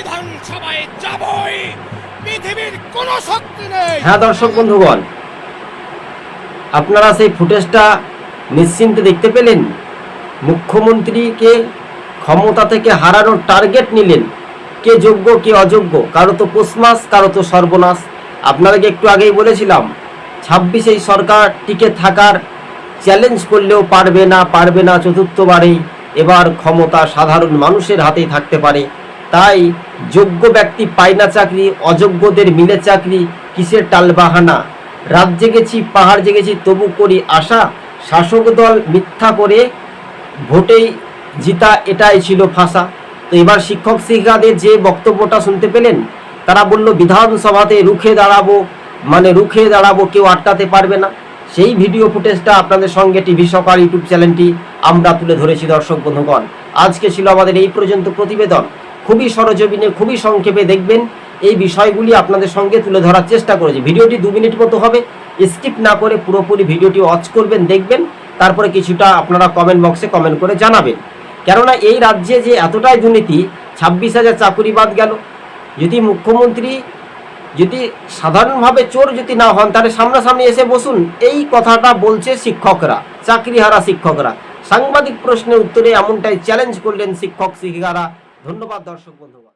বিধানসভায় যাবই, পৃথিবীর শক্তি নেই। হ্যাঁ দর্শক বন্ধুগণ, আপনারা সেই ফুটেজটা নিশ্চিন্তে দেখতে পেলেন? মুখ্যমন্ত্রীকে ক্ষমতা থেকে হারানোর টার্গেট নিলেন। কে যোগ্য, কে অযোগ্য? কারও তো পোষমাস, কারও তো সর্বনাশ। আপনাদেরকে একটু আগেই বলেছিলাম ছাব্বিশে সরকার টিকে থাকার চ্যালেঞ্জ করলেও পারবে না পারবে না চতুর্থবারেই। এবার ক্ষমতা সাধারণ মানুষের হাতেই থাকতে পারে। তাই যোগ্য ব্যক্তি পায় না চাকরি, অযোগ্যদের মিলে চাকরি, কিসের টালবাহানা? রাত জেগেছি, পাহাড় জেগেছি, তবু করি আশা? শাসক দল মিথ্যা করে ভোটেই জিতা, এটাই ছিল ফাঁসা। তো এবার শিক্ষক শিক্ষিকাদের যে বক্তব্যটা শুনতে পেলেন, তারা বলল, বিধানসভাতে রুখে দাঁড়াবো মানে রুখে দাঁড়াবো, কেউ আটকাতে পারবে না। সেই ভিডিও ফুটেজটা আপনাদের সঙ্গে টিভি সকাল ইউটিউব চ্যানেলটি আমরা তুলে ধরেছি, দর্শক বন্ধুগণ। আজকে ছিল আমাদের এই পর্যন্ত প্রতিবেদন। খুবই সরজমিনে, খুবই সংক্ষেপে দেখবেন এই বিষয়গুলি আপনাদের সঙ্গে তুলে ধরার চেষ্টা করেছি। ভিডিওটি দু মিনিট মতো হবে, স্কিপ না করে পুরোপুরি ভিডিওটি ওয়াচ করবেন, দেখবেন, তারপরে কিছুটা আপনারা কমেন্ট বক্সে কমেন্ট করে জানাবেন। কেননা এই রাজ্যে যে এতটাই দুর্নীতি, ছাব্বিশ হাজার চাকুরি বাদ গেল। যদি মুখ্যমন্ত্রী, যদি সাধারণভাবে চোর যদি না হন, তাহলে সামনাসামনি এসে বসুন। এই কথাটা বলছে শিক্ষকরা, চাকরিহারা শিক্ষকরা। সাংবাদিক প্রশ্নের উত্তরে এমনটাই চ্যালেঞ্জ করলেন শিক্ষক শিক্ষিকারা ধন্যবাদ দর্শক বন্ধুবান